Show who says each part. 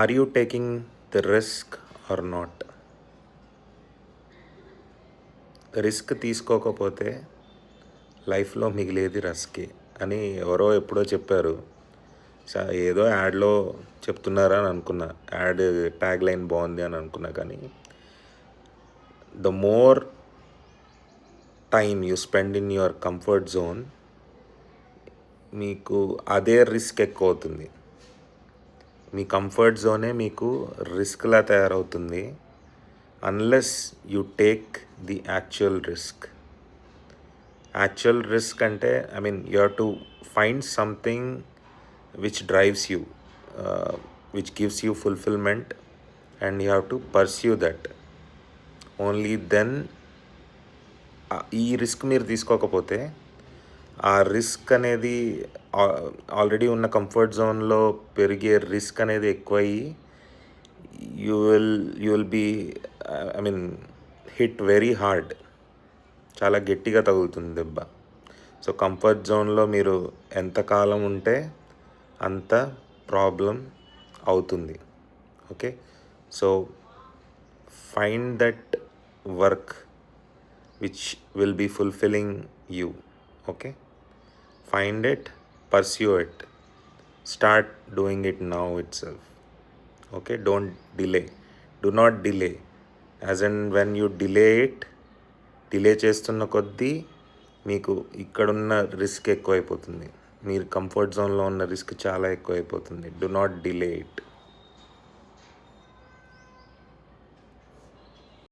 Speaker 1: Are you taking the risk or not risk తీసుకోకపోతే లైఫ్లో మిగిలేది రస్కే అని ఎవరో ఎప్పుడో చెప్పారు. ఏదో యాడ్లో చెప్తున్నారా అని అనుకున్నా. యాడ్ ట్యాగ్ లైన్ బాగుంది అని అనుకున్నా కానీ the more time you spend in your comfort zone మీకు అదే రిస్క్ ఎక్కువ అవుతుంది. మీ కంఫర్ట్ జోనే మీకు రిస్క్లా తయారవుతుంది. Unless you take the actual risk actual risk అంటే I mean you have to find something which drives you which gives you fulfilment and you have to pursue that only then ఈ risk మీరు తీసుకోకపోతే ఆ risk అనేది already ఉన్న comfort జోన్లో పెరిగే risk అనేది ఎక్కువయ్యి you will you will be I mean hit very hard. చాలా గట్టిగా తగులుతుంది దెబ్బ. సో కంఫర్ట్ జోన్లో మీరు ఎంతకాలం ఉంటే అంత ప్రాబ్లం అవుతుంది. Okay? So find that work which will be fulfilling you. Okay? Find it pursue it start doing it now itself okay don't delay do not delay as and when you delay it delay చేస్తున్న కొద్దీ మీకు ఇక్కడున్న risk ఎక్కువైపోతుంది. మీరు comfort జోన్లో ఉన్న risk చాలా ఎక్కువైపోతుంది. Do not delay it